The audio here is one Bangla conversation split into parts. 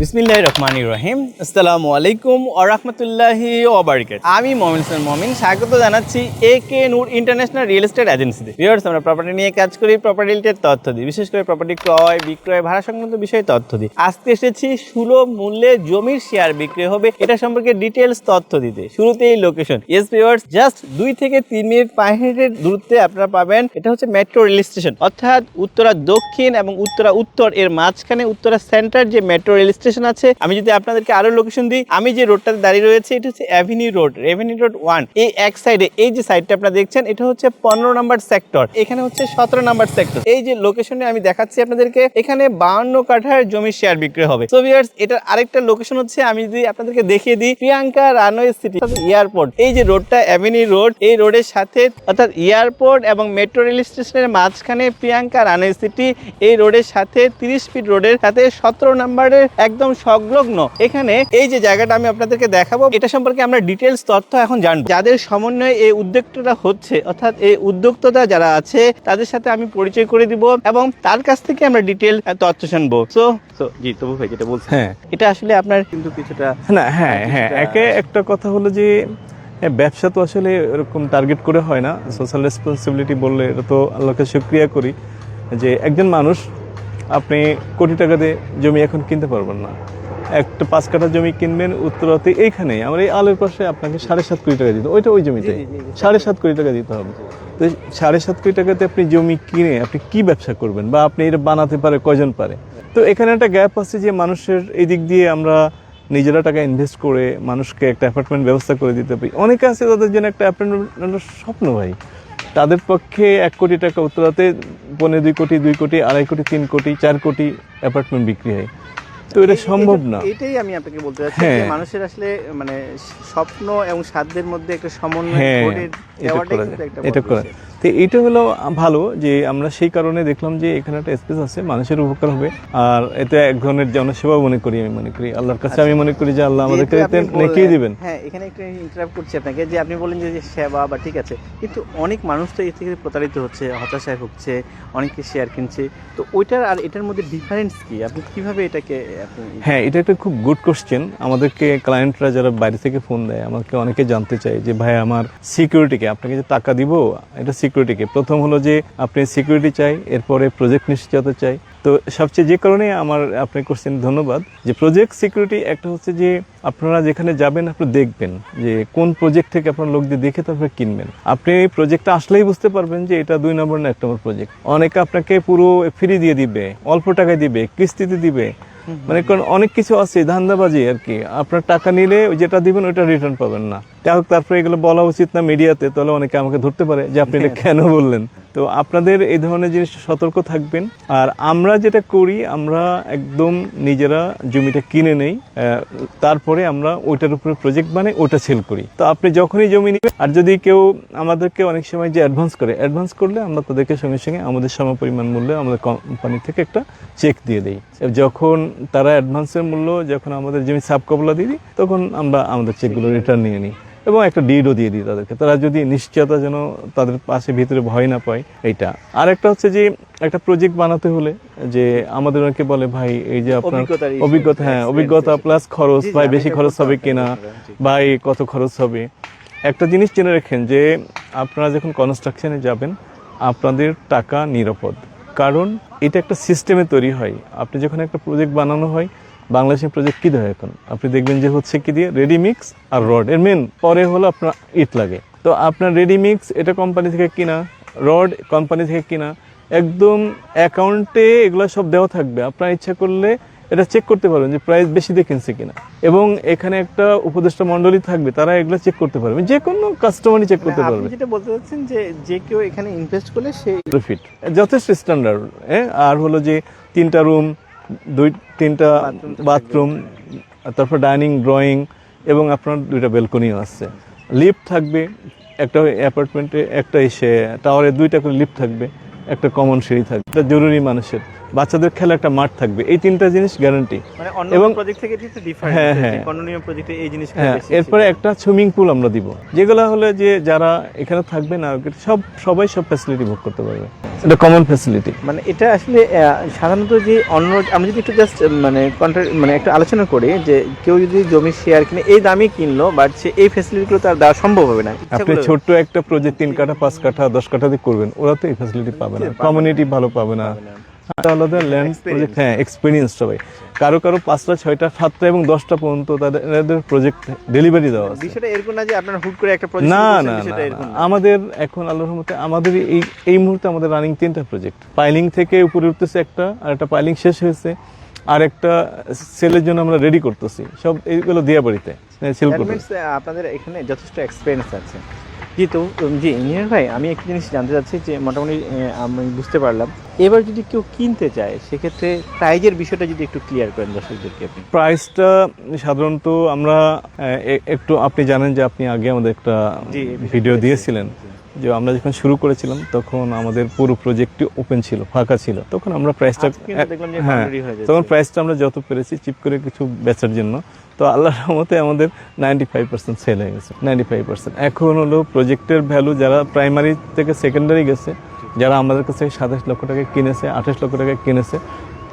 বিসমিল্লাহ রহমান রহিম। আসসালামু আলাইকুম ও রহমতুল্লাহি ওবারিকাত আমি মমিন হোসেন মমিন, স্বাগত জানাচ্ছি A K Noor international real estate এজেন্সিতে। ভিউয়ার্স আমরা প্রপার্টি নিয়ে কাজ করি প্রপার্টি রিলেটেড তথ্য দিই। বিশেষ করে প্রপার্টি ক্রয়, বিক্রয়, ভাড়া সংক্রান্ত বিষয়ে তথ্য দিই। আজকে এসেছি সুলভ মূল্যে জমির শেয়ার বিক্রি হবে, এটা সম্পর্কে ডিটেলস তথ্য দিতে। শুরুতেই লোকেশন ইয়েস ভিউয়ার্স জাস্ট দুই থেকে তিন মিনিট পাঁচ মিনিটের দূরত্বে আপনারা পাবেন, এটা হচ্ছে মেট্রো রেল স্টেশন অর্থাৎ উত্তরা দক্ষিণ এবং উত্তরা উত্তর এর মাঝখানে, উত্তরা সেন্টার যে মেট্রো রেল স্টেশন আছে। আমি যদি আপনাদেরকে আরও লোকেশন দিই, আমি যে রোডটাতে দাঁড়িয়ে রয়েছে, এটা হচ্ছে avenue road revenue road one এই এক সাইডে এই যে সাইডটা আপনারা দেখছেন, এটা হচ্ছে পনেরো নাম্বার সেক্টর এখানে হচ্ছে সতেরো নাম্বার সেক্টর এই যে লোকেশনে আমি দেখাচ্ছি আপনাদেরকে, এখানে বাউন্ন কাঠার জমি শেয়ার বিক্রি হবে। সো এটার আরেকটা লোকেশন হচ্ছে, আমি যদি আপনাদেরকে দেখিয়ে দিই, প্রিয়াঙ্কা রানওয়ে সিটি এয়ারপোর্ট এই যে রোডটা অ্যাভিনিউ রোড এই রোডের সাথে, অর্থাৎ এয়ারপোর্ট এবং মেট্রো রেল স্টেশনের মাঝখানে প্রিয়াঙ্কা রানওয়ে সিটি এই রোডের সাথে তিরিশ ফিট রোডের সাথে সতেরো নাম্বারের একদম সংলগ্ন। এখানে এই যে জায়গাটা আমি আপনাদেরকে দেখাবো এটা সম্পর্কে আমরা ডিটেলস তথ্য এখন জানব। যাদের সমন্বয়ে এই উদ্যোক্তাটা হচ্ছে অর্থাৎ এই উদ্যোক্তা যারা আছে তাদের সাথে আমি পরিচয় করে দিব এবং তার কাছ থেকে আমরা ডিটেল তথ্য শুনব সো সো জি তবু ভাই যেটা বলছেন হ্যাঁ। এটা আসলে আপনার কিন্তু কিছুটা না হ্যাঁ হ্যাঁ একে একটা কথা হলো যে হ্যাঁ, ব্যবসা তো আসলে এরকম টার্গেট করে হয় না। সোশ্যাল রেসপন্সিবিলিটি বললে এটা তো আল্লাহকে সুক্রিয়া করি যে একজন মানুষ আপনি কোটি টাকা দিয়ে জমি এখন কিনতে পারবেন না। একটা পাঁচ কাঠা জমি কিনবেন উত্তরাতে এইখানেই আমার এই আলের পাশে আপনাকে সাড়ে সাত কোটি টাকা দিতে ওইটা ওই জমিতে। সাড়ে সাত কোটি টাকা দিতে হবে। তো সাড়ে সাত কোটি টাকাতে আপনি জমি কিনে আপনি কি ব্যবসা করবেন? বা আপনি এটা বানাতে পারে কয়জন পারে? তো এখানে একটা গ্যাপ আছে যে মানুষের এই দিক দিয়ে আমরা নিজেরা টাকা ইনভেস্ট করে মানুষকে একটা অ্যাপার্টমেন্ট ব্যবস্থা করে দিতে পারি। অনেকে আছে তাদের জন্য একটা অ্যাপার্টমেন্ট স্বপ্ন ভাই। তাদের পক্ষে এক কোটি টাকা উত্তরাতে পনেরো দুই কোটি দুই কোটি আড়াই কোটি তিন কোটি চার কোটি অ্যাপার্টমেন্ট বিক্রি হয়। তো এটা সম্ভব না। এটাই আমি আপনাকে বলতে চাচ্ছি হ্যাঁ। মানুষের আসলে মানে স্বপ্ন এবং সাধ্যের মধ্যে একটা সমন্বয় হ্যাঁ করে এটা করা তো এটা হলো ভালো যে আমরা সেই কারণে দেখলাম যে এখানে একটা স্পেস আছে মানুষের উপকার হবে। আর এতে এক ধরনের জনসেবা মনে করি আমি মনে করি। আল্লাহর কাছে আমি মনে করি যে আল্লাহ আমাদেরকে এতে নেকিয়ে দিবেন। হ্যাঁ এখানে একটু ইন্টারাপ্ট করছি আপনাকে যে আপনি বলেন যে সেবা বা ঠিক আছে কিন্তু অনেক মানুষ তো এর থেকে প্রতারিত হচ্ছে হতাশায় ভুগছে অনেকে শেয়ার কিনছে। তো ওইটার আর এটার মধ্যে ডিফারেন্স কি? আপনি কীভাবে এটাকে হ্যাঁ এটা একটা খুব গুড কোশ্চেন আমাদেরকে ক্লায়েন্টরা যারা বাইরে থেকে ফোন দেয় আমাকে অনেকে জানতে চায় যে ভাই আমার সিকিউরিটিকে আপনাকে যে টাকা দিব এটা সিকিউরিটিকে প্রথম হলো যে আপনি সিকিউরিটি চাই এরপরে প্রজেক্ট নিশ্চয়তা চাই। তো সবচেয়ে যে কারণে আমার আপনি কোশ্চেন ধন্যবাদ। যে প্রজেক্ট সিকিউরিটি একটা হচ্ছে যে আপনারা যেখানে যাবেন আপনি দেখবেন যে কোন প্রজেক্ট থেকে আপনার লোক দিয়ে দেখে তারপরে কিনবেন। আপনি এই প্রজেক্টটা আসলেই বুঝতে পারবেন যে এটা দুই নম্বর না এক নম্বর প্রজেক্ট অনেকে আপনাকে পুরো ফ্রি দিয়ে দিবে অল্প টাকায় দিবে কিস্তিতে দিবে। মানে কারণ অনেক কিছু আছে ধান্দাবাজি আর কি। আপনার টাকা নিলে যেটা দিবেন ওইটা রিটার্ন পাবেন না। যাই হোক তারপরে এগুলো বলা উচিত না মিডিয়াতে তাহলে অনেকে আমাকে ধরতে পারে যে আপনি এটা কেন বললেন। তো আপনাদের এই ধরনের জিনিস সতর্ক থাকবেন। আর আমরা যেটা করি আমরা একদম নিজেরা জমিটা কিনে নেই তারপরে আমরা ওইটার উপরে প্রজেক্ট বানাই ওটা সেল করি। তো আপনি যখনই জমি নেবেন আর যদি কেউ আমাদেরকে অনেক সময় যে অ্যাডভান্স করে অ্যাডভান্স করলে আমরা তাদেরকে সঙ্গে সঙ্গে আমাদের সম পরিমাণ মূল্যে আমাদের কোম্পানি থেকে একটা চেক দিয়ে দিই। যখন তারা অ্যাডভান্সের মূল্য যখন আমাদের জমি সাব কবলা দিয়ে দিই তখন আমরা আমাদের চেকগুলো রিটার্ন নিয়ে নিই। এবং একটা ডিডও দিয়ে দিই তাদেরকে। তারা যদি নিশ্চয়তা যেন তাদের পাশে ভিতরে ভয় না পায় এইটা। আর একটা হচ্ছে যে একটা প্রজেক্ট বানাতে হলে যে আমাদের অনেকে বলে ভাই এই যে আপনার অভিজ্ঞতা হ্যাঁ অভিজ্ঞতা প্লাস খরচ ভাই বেশি খরচ হবে কিনা? পারছি। ভাই কত খরচ হবে? একটা জিনিস জেনে রাখেন যে আপনারা যখন কনস্ট্রাকশনে যাবেন আপনাদের টাকা নিরাপদ। কারণ এটা একটা সিস্টেমে তৈরি হয়। আপনি যখন একটা প্রজেক্ট বানানো হয় বাংলাদেশের প্রজেক্ট কি দেয় এখন? আপনি দেখবেন যে হচ্ছে কি দিয়ে রেডি মিক্স আর রড এর মেন পরে হলো আপনার ইট লাগে। তো আপনার রেডি মিক্স এটা কোম্পানি থেকে কিনা? রড কোম্পানি থেকে কিনা? একদম অ্যাকাউন্টে এগুলো সব দেওয়া থাকবে। আপনার ইচ্ছা করলে এটা চেক করতে পারবেন যে প্রাইস বেশি দিয়ে কিনছে কিনা। এবং এখানে একটা উপদেষ্টা মণ্ডলী থাকবে তারা এগুলো চেক করতে পারবে। যে কোনো কাস্টমারই চেক করতে মানে পারবে। যেটা বলতে চাচ্ছেন যে যে কেউ এখানে ইনভেস্ট করলে সে ফিট যথেষ্ট স্ট্যান্ডার্ড হ্যাঁ? আর হলো যে তিনটা রুম দুই তিনটা বাথরুম তারপর ডাইনিং ড্রয়িং এবং আপনার দুইটা বেলকনিও আছে। লিফট থাকবে একটা অ্যাপার্টমেন্টে একটা এসে টাওয়ারে দুইটা করে লিফট থাকবে একটা কমন সিঁড়ি থাকবে। এটা জরুরি মানুষের। বাচ্চাদের খেলা একটা মাঠ থাকবে। এই তিনটা জিনিস গ্যারান্টি মানে এবং- প্রজেক্ট থেকে একটু ডিফারেন্ট হ্যাঁ, হ্যাঁ। প্রজেক্টে এই হ্যাঁ এরপরে একটা সুইমিং পুল আমরা দিব। যেগুলো হলে যে যারা এখানে থাকবে না সব সবাই সব ফ্যাসিলিটি ভোগ করতে পারবে। এটা কমন ফ্যাসিলিটি মানে এটা আসলে সাধারণত যে অন্য আমরা যদি একটু জাস্ট মানে মানে একটা আলোচনা করি যে কেউ যদি জমি শেয়ার কিনে এই দামে কিনলো বাট সে এই ফ্যাসিলিটিগুলো তার দেওয়া সম্ভব হবে না আপনি ছোট্ট একটা প্রজেক্ট তিন কাঠা পাঁচ কাঠা দশ কাঠা দিয়ে করবেন ওরা তো এই ফ্যাসিলিটি পাবে না। কমিউনিটি ভালো পাবে না। আলাদা ল্যান্ড প্রজেক্ট হ্যাঁ এক্সপিরিয়েন্স সবাই। কারও কারও পাঁচটা ছয়টা সাতটা এবং দশটা পর্যন্ত তাদের প্রজেক্ট ডেলিভারি দেওয়া আছে। বিষয়টা এরকম না যে আপনার হুট করে একটা প্রজেক্ট না না। আমাদের এখন আল্লাহর রহমতে আমাদের এই এই মুহূর্তে আমাদের রানিং তিনটা প্রজেক্ট পাইলিং থেকে উপরে উঠতেছে একটা আর একটা পাইলিং শেষ হয়েছে। আর একটা সেলের জন্য আমরা রেডি করতেছি। সব এইগুলো দিয়া বাড়িতে সেল করতে আপনাদের এখানে যথেষ্ট এক্সপিরিয়েন্স আছে। জি যে জি ইঞ্জিনিয়ার ভাই আমি একটি জিনিস জানতে চাচ্ছি যে মোটামুটি আমি বুঝতে পারলাম। এবার যদি কেউ কিনতে চায় সেক্ষেত্রে প্রাইজের বিষয়টা যদি একটু ক্লিয়ার করেন দর্শকদেরকে আপনি। প্রাইসটা সাধারণত আমরা একটু আপনি জানেন যে আপনি আগে আমাদের একটা ভিডিও দিয়েছিলেন। যে আমরা যখন শুরু করেছিলাম তখন আমাদের পুরো প্রজেক্টটি ওপেন ছিল ফাঁকা ছিল। তখন আমরা প্রাইসটা হ্যাঁ। তখন প্রাইসটা আমরা যত পেরেছি চিপ করে কিছু বেচার জন্য। তো আল্লাহর রহমতে আমাদের নাইনটি ফাইভ পার্সেন্ট সেল হয়ে গেছে নাইনটি ফাইভ পার্সেন্ট এখন হলো প্রজেক্টের ভ্যালু যারা প্রাইমারি থেকে সেকেন্ডারি গেছে যারা আমাদের কাছে সাতাশ লক্ষ টাকা কিনেছে আঠাশ লক্ষ টাকা কিনেছে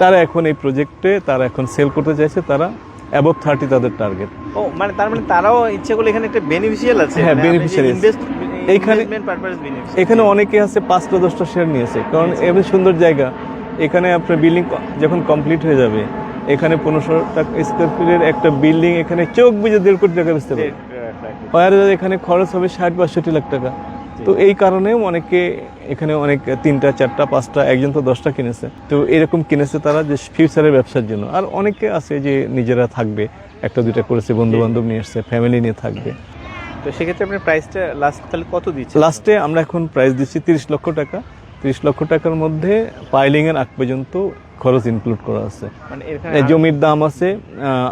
তারা এখন এই প্রজেক্টে তারা এখন সেল করতে চাইছে তারা অ্যাবভ থার্টি তাদের টার্গেট ও মানে তার মানে তারাও ইচ্ছে করলে এখানে একটা বেনিফিশিয়াল আছে। হ্যাঁ, বেনিফিশিয়াল আপনি beneficial। এখানে অনেকে আছে পাঁচটা দশটা শেয়ার নিয়েছে। কারণ এমন সুন্দর জায়গা। এখানে আপনার বিল্ডিং যখন কমপ্লিট হয়ে যাবে এখানে পনেরোশো টাকা স্কোয়ার ফিটের একটা বিল্ডিং এখানে চোখ বুঝে দেড় কোটি টাকা বেচতে পারে আর এখানে খরচ হবে ষাট বাষট্টি লাখ টাকা। তো এই কারণেও অনেকে এখানে অনেক তিনটা চারটা পাঁচটা একজন তো দশটা কিনেছে। তো এরকম কিনেছে তারা যে ফিউচারের ব্যবসার জন্য। আর অনেকে আছে যে নিজেরা থাকবে একটা দুইটা করেছে বন্ধু বান্ধব নিয়ে এসছে ফ্যামিলি নিয়ে থাকবে। তো সেক্ষেত্রে আপনার প্রাইসটা লাস্ট তাহলে কত দিচ্ছে লাস্টে আমরা এখন প্রাইস দিচ্ছি তিরিশ লক্ষ টাকা তিরিশ লক্ষ টাকার মধ্যে পাইলিং এর আগ পর্যন্ত খরচ ইনক্লুড করা আছে মানে জমির দাম আছে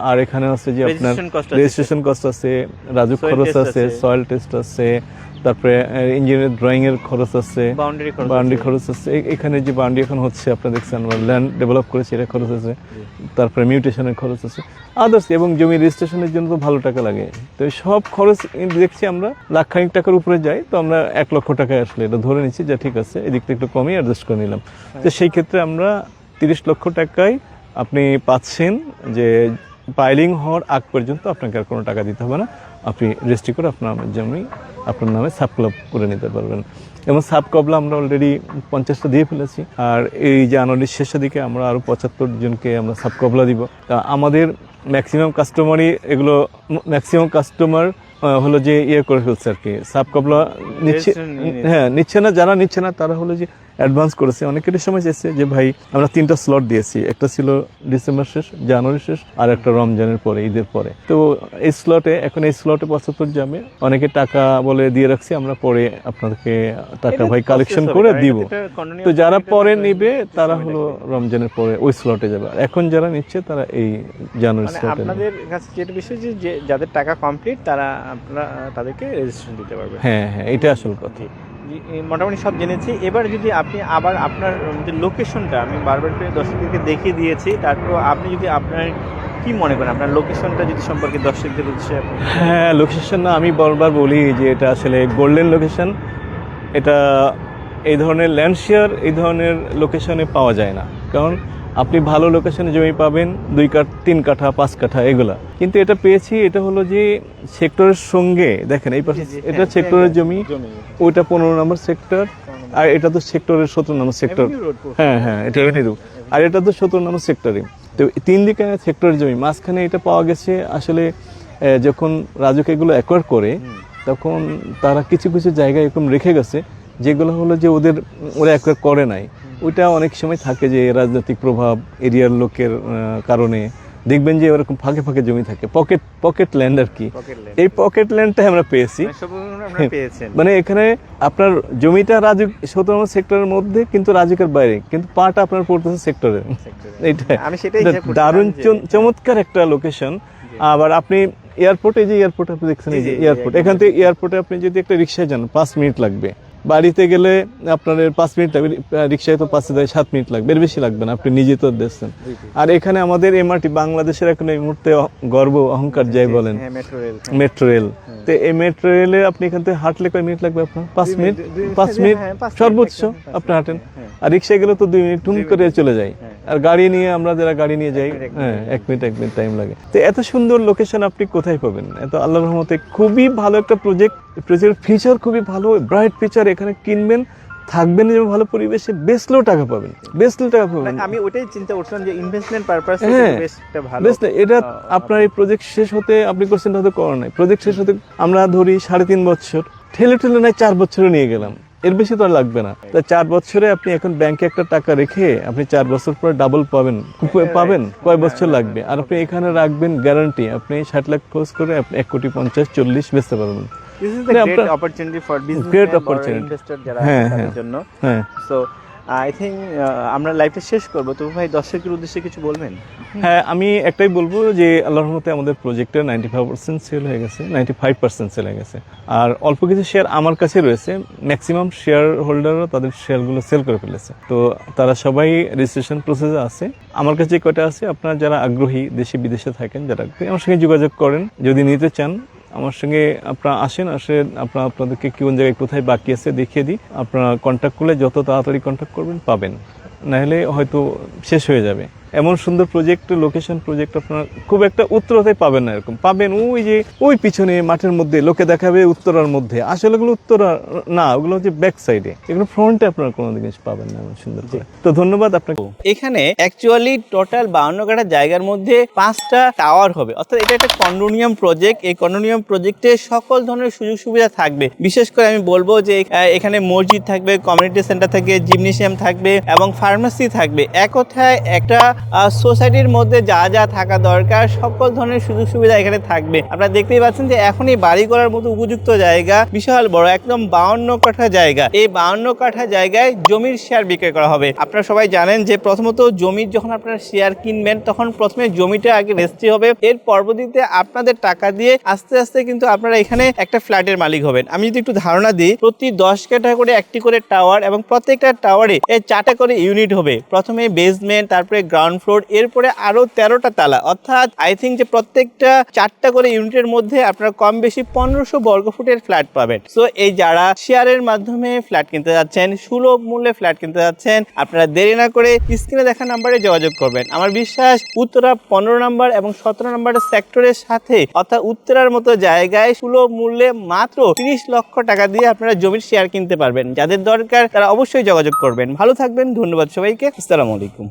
আর এখানে আছে যে আপনার। রেজিস্ট্রেশন কস্ট আছে রাজুক খরচ আছে। সয়েল টেস্ট আছে তারপরে ইঞ্জিনিয়ার ড্রয়িং এর খরচ আছে বাউন্ডারি খরচ আছে। এখানে যে বাউন্ডারি এখন হচ্ছে আপনারা দেখছেন আমরা ল্যান্ড ডেভেলপ করেছি এটা খরচ আছে। তারপরে মিউটেশনের খরচ আছে। আদার্স এবং জমি রেজিস্ট্রেশনের জন্য তো ভালো টাকা লাগে। তো সব খরচ দেখছি আমরা লাখ খানিক টাকার উপরে যাই তো আমরা এক লক্ষ টাকায় আসলে এটা ধরে নিচ্ছি যে ঠিক আছে। এদিকটা একটু কমই অ্যাডজাস্ট করে নিলাম। তো সেই ক্ষেত্রে আমরা তিরিশ লক্ষ টাকায় আপনি পাচ্ছেন যে পাইলিং হওয়ার আগ পর্যন্ত আপনাকে আর কোনো টাকা দিতে হবে না। আপনি রেজিস্ট্রি করে আপনার জমি আপনার নামে সাব ক্লাব করে নিতে পারবেন। এবং সাব ক্লাবলা আমরা অলরেডি পঞ্চাশটা দিয়ে ফেলেছি। আর এই জানুয়ারির শেষের দিকে আমরা আরও পঁচাত্তর জনকে আমরা সাব ক্লাবলা দিব। তা আমাদের ম্যাক্সিমাম কাস্টমারই এগুলো ম্যাক্সিমাম কাস্টমার হলো যে ইয়ে করে ফেলছে আর কি। সাব ক্লাবলা নিচ্ছে। হ্যাঁ নিচ্ছে না যারা নিচ্ছে না তারা হলো যে অ্যাডভান্স করেছে। অনেকের সময় চেয়েছে যে ভাই আমরা তিনটা স্লট দিয়েছি। একটা ছিল ডিসেম্বর শেষ জানুয়ারি শেষ আর একটা রমজানের পরে ঈদের পরে। তো এই স্লটে এখন এই স্লটে পঁচাত্তর যাবে অনেকে টাকা বলে দিয়ে রাখছি আমরা পরে আপনাদেরকে টাকা ভাই কালেকশন করে দিব। তো যারা পরে নিবে তারা হলো রমজানের পরে ওই স্লটে যাবে। আর এখন যারা নিচ্ছে তারা এই জানুয়ারি মানে স্লটে আপনাদের কাছে যেটা বিষয় যে যাদের টাকা কমপ্লিট তারা আপনারা তাদেরকে রেজিস্ট্রেশন দিতে পারবে। হ্যাঁ হ্যাঁ এটা আসল কথা। মোটামুটি সব জেনেছি। এবার যদি আপনি আবার আপনার যে লোকেশনটা আমি বারবার করে দর্শকদেরকে দেখিয়ে দিয়েছি, তারপর আপনি যদি আপনার কি মনে করেন? আপনার লোকেশনটা যদি সম্পর্কে দর্শকদের উদ্দেশ্যে হ্যাঁ লোকেশন না আমি বারবার বলি যে এটা আসলে গোল্ডেন লোকেশন এটা এই ধরনের ল্যান্ড শেয়ার এই ধরনের লোকেশনে পাওয়া যায় না। কারণ আপনি ভালো লোকেশনে জমি পাবেন দুই কাঠ তিন কাঠা পাঁচ কাঠা এগুলা। কিন্তু এটা পেয়েছি এটা হলো যে সেক্টরের সঙ্গে দেখেন এই পাশে জি, এটা হ্যাঁ, সেক্টরের জমি জমি। ওইটা পনেরো নম্বর সেক্টর আর এটা তো সেক্টরের সতেরো নম্বর সেক্টর। হ্যাঁ হ্যাঁ এটা এভিনিউ আর এটা তো সতেরো নম্বর সেক্টরে তো তিন দিকে সেক্টরের জমি মাঝখানে এটা পাওয়া গেছে আসলে যখন রাজুক এগুলো অ্যাকোয়ার করে তখন তারা কিছু কিছু জায়গায় এরকম রেখে গেছে যেগুলো হলো যে ওদের ওরা অ্যাকোয়ার করে নাই। ওইটা অনেক সময় থাকে যে রাজনৈতিক প্রভাব এরিয়ার লোকের কারণে। দেখবেন যে ওরকম ফাঁকে ফাঁকে জমি থাকে। পকেট পকেট ল্যান্ড আর কি। এই পকেট ল্যান্ডটাই আমরা পেয়েছি। মানে এখানে আপনার জমিটা রাজুক সতেরো নম্বর সেক্টরের মধ্যে কিন্তু রাজুকের বাইরে। কিন্তু পাটা আপনার পড়তেছে সেক্টরে এইটাই হিসাব করছিলাম দারুণ চমৎকার একটা লোকেশন আবার আপনি এয়ারপোর্টে যে এয়ারপোর্ট আপনি দেখছেন এই যে এয়ারপোর্ট এখান থেকে এয়ারপোর্টে আপনি যদি একটা রিক্সায় যান পাঁচ মিনিট লাগবে। বাড়িতে গেলে আপনার পাঁচ মিনিট লাগবে রিক্সায় তো পাঁচ দেয় সাত মিনিট লাগবে এর বেশি লাগবে না আপনি নিজে তো দেখছেন। আর এখানে আমাদের এমআরটি বাংলাদেশের এখন এই মুহূর্তে গর্ব অহংকার যাই বলেন। হ্যাঁ মেট্রো রেল তো এই মেট্রো রেলে আপনি এখান থেকে হাঁটলে কয় মিনিট লাগবে আপনার? পাঁচ মিনিট পাঁচ মিনিট হ্যাঁ, সর্বোচ্চ আপনি হাঁটেন। হ্যাঁ। আর রিক্সায় গেলে তো দুই মিনিট টুন করে চলে যাই হ্যাঁ। আর গাড়ি নিয়ে আমরা যারা গাড়ি নিয়ে যাই এক হ্যাঁ এক মিনিট এক মিনিট টাইম লাগে। তো এত সুন্দর লোকেশন আপনি কোথায় পাবেন? এত আল্লাহর রহমতে খুবই ভালো একটা প্রজেক্ট প্রজেক্ট ফিচার খুবই ভালো ব্রাইট ফিচার এখানে কিনবেন থাকবেন এবং ভালো পরিবেশে বেচলেও টাকা পাবেন। বেচলেও টাকা পাবেন। আমি ওটাই চিন্তা করছিলাম যে ইনভেস্টমেন্ট পারপাস হ্যাঁ। বেশ ভালো এটা আপনার এই প্রজেক্ট শেষ হতে আপনি করছেন হয়তো করার নাই। প্রজেক্ট শেষ হতে আমরা ধরি সাড়ে তিন বছর ঠেলে ঠেলে নাই চার বছরে নিয়ে গেলাম। এর বেশি তো আর লাগবে না। তা চার বছরে আপনি এখন ব্যাংকে একটা টাকা রেখে আপনি চার বছর পরে ডাবল পাবেন। পাবেন কয় বছর লাগবে? আর আপনি এখানে রাখবেন গ্যারান্টি আপনি ষাট লাখ খরচ করে আপনি এক কোটি পঞ্চাশ চল্লিশ বেচতে পারবেন। This is মানে for business Great opportunity. for business হ্যাঁ, হ্যাঁ। জন্য। হ্যাঁ। সো আই থিঙ্ক আমরা লাইফটা শেষ করব। তো ভাই দর্শকের উদ্দেশ্যে কিছু বলবেন? হ্যাঁ আমি একটাই বলব যে আল্লাহর রহমতে আমাদের প্রজেক্টের নাইনটি ফাইভ পার্সেন্ট সেল হয়ে গেছে নাইনটি ফাইভ পার্সেন্ট সেল হয়ে গেছে। আর অল্প কিছু শেয়ার আমার কাছে রয়েছে ম্যাক্সিমাম শেয়ার হোল্ডারও তাদের শেয়ারগুলো সেল করে ফেলেছে। তো তারা সবাই রেজিস্ট্রেশন প্রসেসে আছে। আমার কাছে কয়টা আছে আপনারা যারা আগ্রহী দেশে বিদেশে থাকেন যারা আগ্রহী, আমার সঙ্গে যোগাযোগ করেন। যদি নিতে চান আমার সঙ্গে আপনারা আসেন, আসে আপনারা আপনাদেরকে কোন জায়গায় কোথায় বাকি আছে দেখিয়ে দিই। আপনারা কন্ট্যাক্ট করলে যত তাড়াতাড়ি কন্ট্যাক্ট করবেন, পাবেন। নাহলে হয়তো শেষ হয়ে যাবে। এমন সুন্দর প্রজেক্ট লোকেশন প্রজেক্ট আপনার খুব একটা উত্তরতে পাবেন না এরকম। পাবেন ওই যে ওই পিছনে মাঠের মধ্যে লোকে দেখাবে উত্তরার মধ্যে। আসলে ওগুলো উত্তরা না ওগুলো হচ্ছে ব্যাক সাইডে এগুলো ফ্রন্টে আপনার কোনো জিনিস পাবেন না এমন সুন্দর করে। তো ধন্যবাদ আপনাকে। এখানে অ্যাকচুয়ালি টোটাল বাউন্ন কাঠা জায়গার মধ্যে পাঁচটা টাওয়ার হবে। অর্থাৎ এটা একটা কন্ডোনিয়াম প্রজেক্ট এই কন্ডোনিয়াম প্রজেক্টে সকল ধরনের সুযোগ সুবিধা থাকবে। বিশেষ করে আমি বলব যে এখানে মসজিদ থাকবে কমিউনিটি সেন্টার থাকবে জিমনেশিয়াম থাকবে এবং ফার্মেসি থাকবে। এক কথায় একটা সোসাইটির মধ্যে যা যা থাকা দরকার, সকল ধরনের সুযোগ সুবিধা এখানে থাকবে। আপনারা দেখতেই পাচ্ছেন যে এখন এই বাড়ি করার মতো উপযুক্ত জায়গা, বিশাল বড়, একদম বাউন্ন কাঠা জায়গা। এই বাউন্ন কাঠা জায়গায় জমির শেয়ার বিক্রি করা হবে। আপনারা সবাই জানেন যে প্রথমত জমির যখন আপনারা শেয়ার কিনবেন, তখন প্রথমে জমিটা আগে রেজিস্ট্রি হবে। এর পরবর্তীতে আপনাদের টাকা দিয়ে আস্তে আস্তে কিন্তু আপনারা এখানে একটা ফ্ল্যাটের মালিক হবেন। আমি যদি একটু ধারণা দিই, প্রতি দশ কাঠা করে একটি করে টাওয়ার এবং প্রত্যেকটা টাওয়ারে চারটা করে ইউনিট হবে। প্রথমে বেসমেন্ট তারপরে গ্রাউন্ড ফ্লোর এরপরে আরও তেরোটা তালা। অর্থাৎ আই থিঙ্ক যে প্রত্যেকটা চারটা করে ইউনিটের মধ্যে আপনারা কম বেশি পনেরোশো বর্গ ফুটের ফ্ল্যাট পাবেন। সো এই যারা শেয়ারের মাধ্যমে ফ্ল্যাট কিনতে যাচ্ছেন, সুলভ মূল্যে ফ্ল্যাট কিনতে যাচ্ছেন, আপনারা দেরি না করে স্ক্রিনে দেখা নাম্বারে যোগাযোগ করবেন। আমার বিশ্বাস, উত্তরা পনেরো নাম্বার এবং সতেরো নাম্বারের সেক্টরের সাথে, অর্থাৎ উত্তরার মতো জায়গায় সুলভ মূল্যে মাত্র তিরিশ লক্ষ টাকা দিয়ে আপনারা জমির শেয়ার কিনতে পারবেন। যাদের দরকার, তারা অবশ্যই যোগাযোগ করবেন। ভালো থাকবেন, ধন্যবাদ সবাইকে। আসসালামু আলাইকুম।